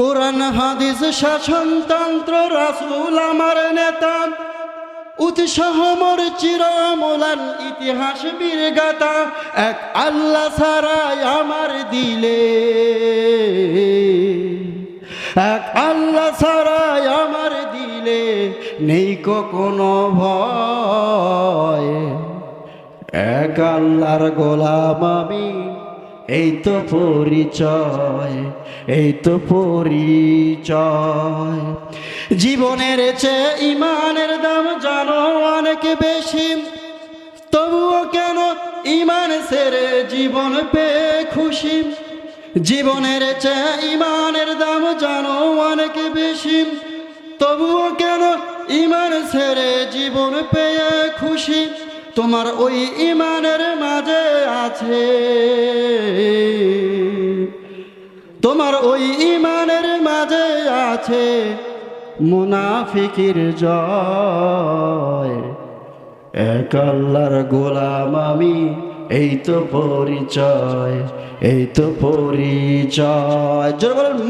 কোরআন, হাদিস, শাসনতন্ত্র, রাসূল, আমার নেতা। উৎসাহ মোর চিরমূলান ইতিহাস বীরগাতা এক আল্লাহ ছাড়াই আমার দিলে। এক আল্লাহ ছাড়াই আমার দিলে, নেই কোনো ভয়। এক আল্লাহর গোলাম আমি এই তো পরিচয়, এই তো পরিচয়। জীবনের চেয়ে ইমানের দাম জানো অনেক বেশি। তবুও কেন ইমান সেরে জীবন পেয়ে খুশি? জীবনের চেয়ে ইমানের দাম জানো অনেক বেশি। তবুও কেন ইমান সেরে জীবন পেয়ে খুশি? তোমার ওই ইমানের মাঝে আছে। তোমার ওই ইমানের মাঝে আছে মুনাফিকির আল্লাহর গোলাম আমি, এই তো পরিচয়, এই তো পরিচয়।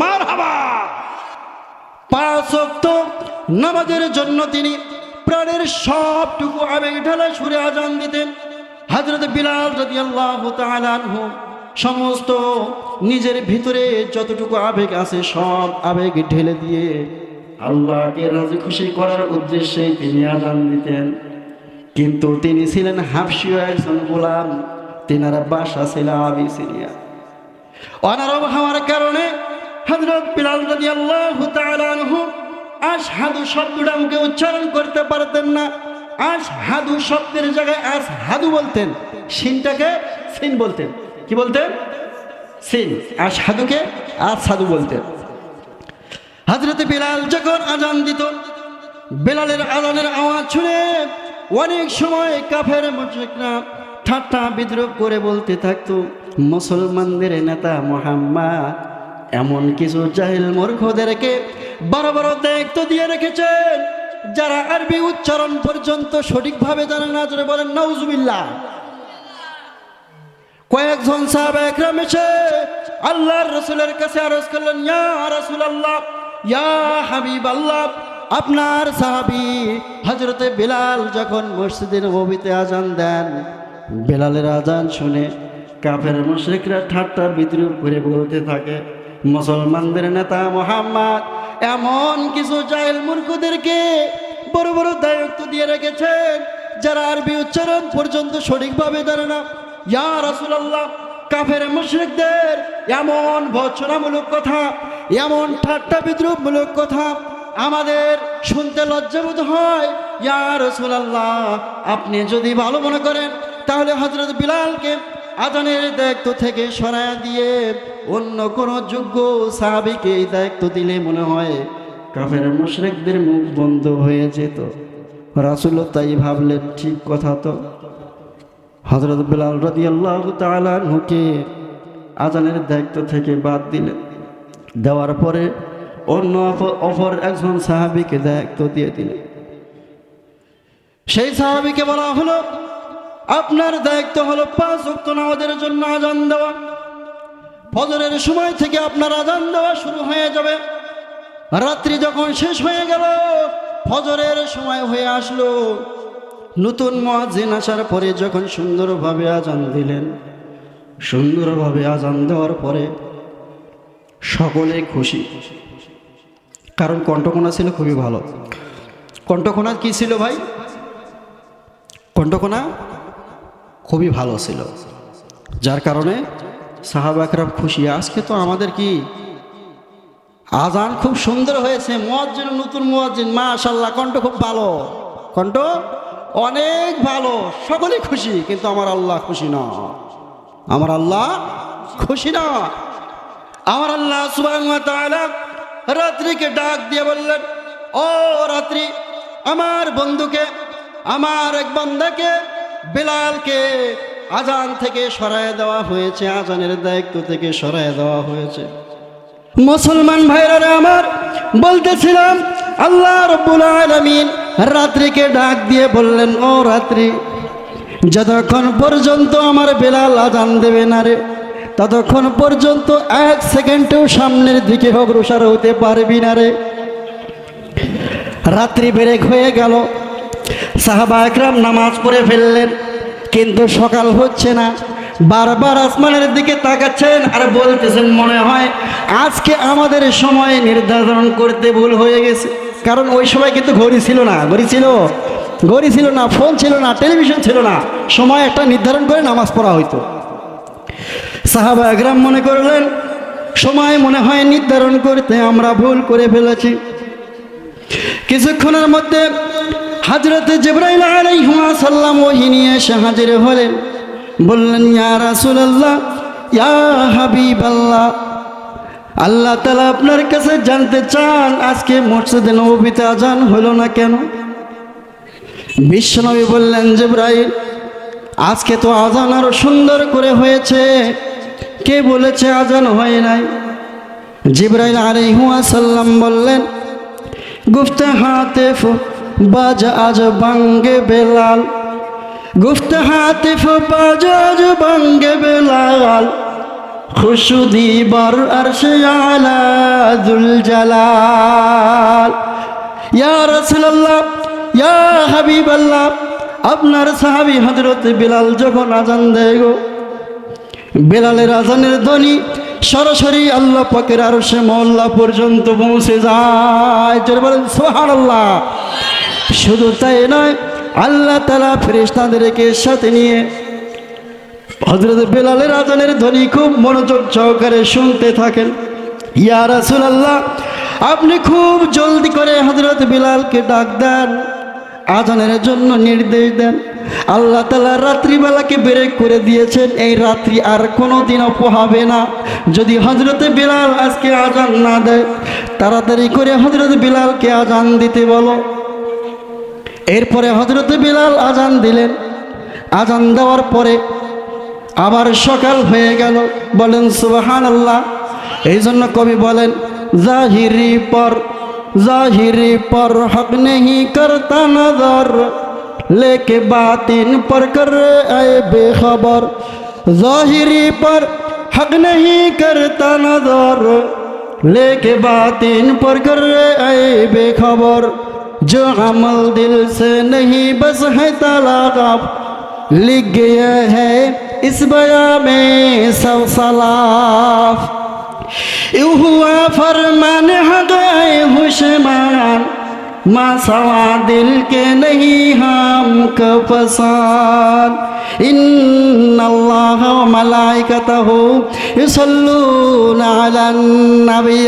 মার হাবা পাঁচ নামাজের জন্য তিনি প্রাণের সবটুকু আবেগ ঢালা সুরে আজান দিতেন। হজরত বিলাল যদি আল্লাহ সমস্ত নিজের ভিতরে যতটুকু আবেগ আছে সব আবেগ ঢেলে দিয়ে আল্লাহকে রাজি খুশি করার উদ্দেশ্যে তিনি আজান দিতেন। কিন্তু তিনি ছিলেন হাফসীয় একজন গোলাম, তেনারা বাসা ছিল আবি সিরিয়া অনারব হওয়ার কারণে হজরত বিলাল রাজি আল্লাহ আশহাদু শব্দটা মুখে উচ্চারণ করতে পারতেন না। আশহাদু শব্দের জায়গায় আস হাদু বলতেন। সিনটাকে সিন বলতেন। কি বলতেন? সিন। আশহাদুকে আস সাধু বলতেন। হজরত বিলাল যখন আজান দিত, বেলালের আজানের আওয়াজ শুনে অনেক সময় কাফের মুশরিকরা ঠাট্টা বিদ্রোহ করে বলতে থাকতো, মুসলমানদের নেতা মোহাম্মদ, এমন কিছু জাহিল মূর্খদেরকে বড় বড় দায়িত্ব দিয়ে রেখেছেন। যারা আরবি উচ্চারণ পর্যন্ত সঠিকভাবে জানে না, জোরে বলেন, নাউজুবিল্লাহ। কয়েকজন সাহাবা একরাম এসে আল্লাহর রসুলের কাছে আরজ করলেন, ইয়া রসুল আল্লাহ ইয়া হাবিব আল্লাহ আপনার সাহাবি হজরতে বিলাল যখন মসজিদের নবীতে আজান দেন, বেলালের আজান শুনে কাফের মুশরিকরা ঠাট্টা বিদ্রুপ করে বলতে থাকে, মুসলমানদের নেতা মোহাম্মদ এমন কিছু জাহেল মূর্খদেরকে বড় বড় দায়িত্ব দিয়ে রেখেছেন, যারা আরবি উচ্চারণ পর্যন্ত সঠিকভাবে জানে না। ইয়া রাসূলুল্লাহ, কাফের মুশরিকদের এমন ভৎসনামূলক কথা, এমন ঠাট্টা বিদ্রুপমূলক কথা আমাদের শুনতে লজ্জাবোধ হয়। ইয়া রাসূলুল্লাহ, আপনি যদি ভালো মনে করেন, তাহলে হজরত বিলালকে আজানের দায়িত্ব থেকে সরায়া দিয়ে অন্য কোনো যোগ্য সাহাবিকে এই দায়িত্ব দিলে মনে হয় কাফের মুশরিকদের মুখ বন্ধ হয়ে যেত। রাসূলও তাই ভাবলেন, ঠিক কথা তো। হজরত বিলাল রাদি আল্লাহ তালুকে আজানের দায়িত্ব থেকে বাদ দিলেন। দেওয়ার পরে অন্য অপর একজন সাহাবিকে দায়িত্ব দিয়ে দিলেন। সেই সাহাবিকে বলা হলো আপনার দায়িত্ব হলো পাঁচ অক্ত নামাজের জন্য আজান দেওয়া। ফজরের সময় থেকে আপনার আজান দেওয়া শুরু হয়ে যাবে। রাত্রি যখন শেষ হয়ে গেল, ফজরের সময় হয়ে আসলো। নতুন মহাজিন আসার পরে যখন সুন্দরভাবে আজান দিলেন, সুন্দরভাবে আজান দেওয়ার পরে সকলে খুশি। কারণ কণ্ঠকোনা ছিল খুবই ভালো। কণ্ঠকোনা কি ছিল ভাই? কণ্ঠকোনা খুবই ভালো ছিল। যার কারণে সাহাবা একরাম খুশি। আজকে তো আমাদের কি আজান খুব সুন্দর হয়েছে, মোয়াজ্জিন, নতুন মোয়াজ্জিন মাশাল্লাহ কণ্ঠ খুব ভালো। কণ্ঠ অনেক ভালো, সকলেই খুশি, কিন্তু আমার আল্লাহ খুশি না। আমার আল্লাহ খুশি না। আমার আল্লাহ রাত্রিকে ডাক দিয়ে বললেন, ও রাত্রি, আমার বন্ধুকে, আমার এক বান্দাকে বেলালকে আজান থেকে সরায় দেওয়া হয়েছে, আজানের দায়িত্ব থেকে সরায় দেওয়া হয়েছে। মুসলমান ভাইরা আমার বলতেছিলাম, আল্লাহ রব্বুল আলামিন রাত্রিকে ডাক দিয়ে বললেন, ও রাত্রি, যতক্ষণ পর্যন্ত আমার বেলাল আজান দেবে না রে, ততক্ষণ পর্যন্ত এক সেকেন্ডেও সামনের দিকে অগ্রসর হতে পারবি না রে। রাত্রি বেরেক হয়ে গেল সাহাবা একরাম নামাজ পড়ে ফেললেন, কিন্তু সকাল হচ্ছে না। বারবার আসমানের দিকে তাকাচ্ছেন আর বলতেছেন, মনে হয় আজকে আমাদের সময় নির্ধারণ করতে ভুল হয়ে গেছে। কারণ ওই সময় কিন্তু ঘড়ি ছিল না, ঘড়ি ছিল ঘড়ি ছিল না, ফোন ছিল না, টেলিভিশন ছিল না। সময় একটা নির্ধারণ করে নামাজ পড়া হইতো। সাহাবা একরাম মনে করলেন, সময় মনে হয় নির্ধারণ করতে আমরা ভুল করে ফেলেছি। কিছুক্ষণের মধ্যে হাজরতে জিব্রাইল আলাইহিস সালাম ওহি নিয়ে এসে হাজির হলেন। বললেন, ইয়া রাসূলুল্লাহ, ইয়া হাবিবাল্লাহ, আল্লাহ আল্লাহ তালা আপনার কাছে জানতে চান, আজকে মসজিদে নববীতে আজান হলো না কেন? বিশ্বনবী বললেন, জিব্রাইল, আজকে তো আজান আরও সুন্দর করে হয়েছে। কে বলেছে আজান হয় নাই? জিব্রাইল আলাইহিস সালাম বললেন, গুফতে হাতিফ বাজ আজ বাঙ্গে বেলাল। গুফতে হাতিফ বাজ আজ বাঙ্গে বেলাল। খুশুদি বর আরশ আলা দুল জালাল। ইয়া রাসূলুল্লাহ, ইয়া হাবিবাল্লাহ, আপনার সাহাবী হযরত বিলাল যখন আজান দেয় গো, বেলালের আজানের ধ্বনি সরাসরি আল্লাহ পাকের আরও সে মহল্লা পর্যন্ত পৌঁছে যায়। বলেন সোহান আল্লাহ শুধু তাই নয়, আল্লাহ তালা ফেরেশতাদেরকে সাথে নিয়ে হজরত বেলালের আজানের ধ্বনি খুব মনোযোগ সহকারে শুনতে থাকেন। ইয়া রাসুল আল্লাহ আপনি খুব জলদি করে হজরত বিলালকে ডাক দেন, আজানের জন্য নির্দেশ দেন। আল্লাহ তালা রাত্রিবেলাকে ব্রেক করে দিয়েছেন, এই রাত্রি আর কোনো দিন পোহাবে না। যদি হজরতে বিলাল আজকে আজান না দেয়, তাড়াতাড়ি করে হজরত বিলালকে আজান দিতে বলো। এরপরে হজরত বিলাল আজান দিলেন। আজান দেওয়ার পরে আবার সকাল হয়ে গেল। বলেন সুবাহান আল্লাহ এই জন্য কবি বলেন, জাহিরি পর জাহিরি পর হক নেহি করতা নজর। লেকে বাতিন পর কর আয়ে বেখবর। জাহিরি পর হক নেহি করতা নজর। লেকে বাতিন পর কর আয়ে বেখবর। جو عمل دل سے نہیں بس ہے تلاغ لکھ گیا ہے اس بیا میں سو سلاف یوں ہوا فرمان ہدائے حشمان ماں سوا دل کے نہیں ہم کو پسند ان اللہ ملائکتہ یصلون علی النبی